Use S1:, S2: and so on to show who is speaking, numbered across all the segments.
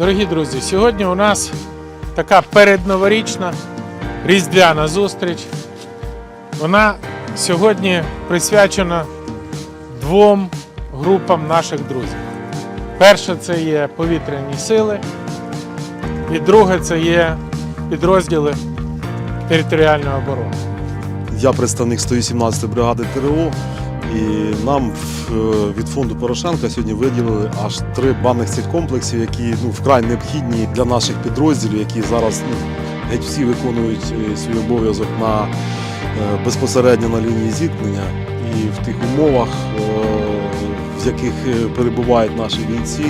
S1: Дорогі друзі, сьогодні у нас така передноворічна різдвяна зустріч. Вона сьогодні присвячена двом групам наших друзів. Перша це є повітряні сили, і друге це є підрозділи територіальної оборони.
S2: Я представник 118-ї бригади ТРО, і нам е, від фонду Порошенка сьогодні виділили аж три банних цих комплексів, які ну, вкрай необхідні для наших підрозділів, які зараз ну, геть всі виконують е, свій обов'язок на, е, безпосередньо на лінії зіткнення. І в тих умовах, в яких перебувають наші бійці,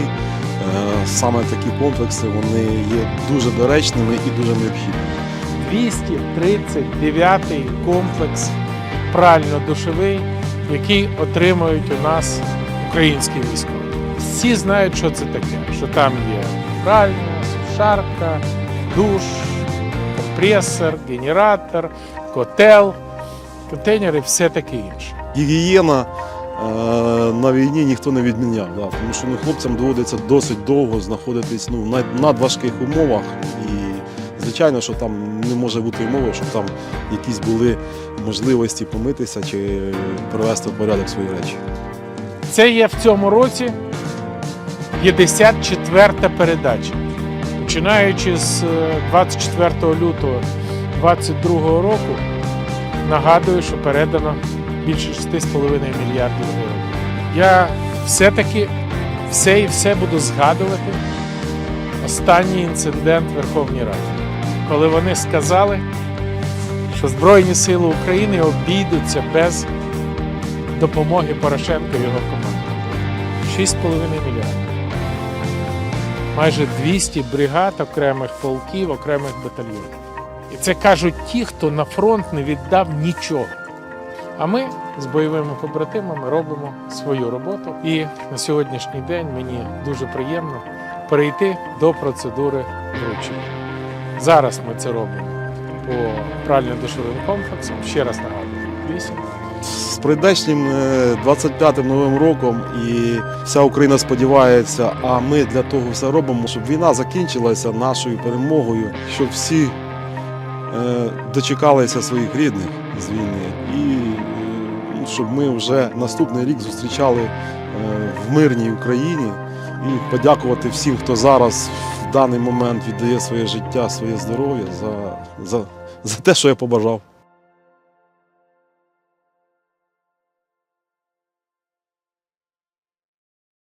S2: саме такі комплекси вони є дуже доречними і дуже необхідними.
S1: 239 комплекс прально-душовий, який отримують у нас українські військові. Всі знають, що це таке, що там є пральня, сушарка, душ, компресор, генератор, котел, контейнери все таке інше.
S2: Гігієна е, на війні ніхто не відміняв, да, тому що ну, хлопцям доводиться досить довго знаходитись ну, на надважких умовах. І звичайно, що там не може бути умови, щоб там якісь були можливості помитися чи привести в порядок свої речі.
S1: Це є в цьому році 54-та передача. Починаючи з е, 24 лютого 2022 року, нагадую, що передано більше 6,5 мільярдів гривень. Я все-таки все і все буду згадувати останній інцидент в Верховній Раді, коли вони сказали, що Збройні Сили України обійдуться без допомоги Порошенка і його команди. 6,5 мільярдів. Майже 200 бригад, окремих полків, окремих батальйонів. І це кажуть ті, хто на фронт не віддав нічого. А ми з бойовими побратимами робимо свою роботу. І на сьогоднішній день мені дуже приємно перейти до процедури вручення. Зараз ми це робимо по прально-душовим комплексам. Ще раз нагадую, 8
S2: З прийдешнім е, 25-м новим роком і вся Україна сподівається, а ми для того все робимо, щоб війна закінчилася нашою перемогою, щоб всі е, дочекалися своїх рідних з війни, і е, щоб ми вже наступний рік зустрічали е, в мирній Україні і подякувати всім, хто зараз в даний момент віддає своє життя, своє здоров'я за, за, за те, що я побажав.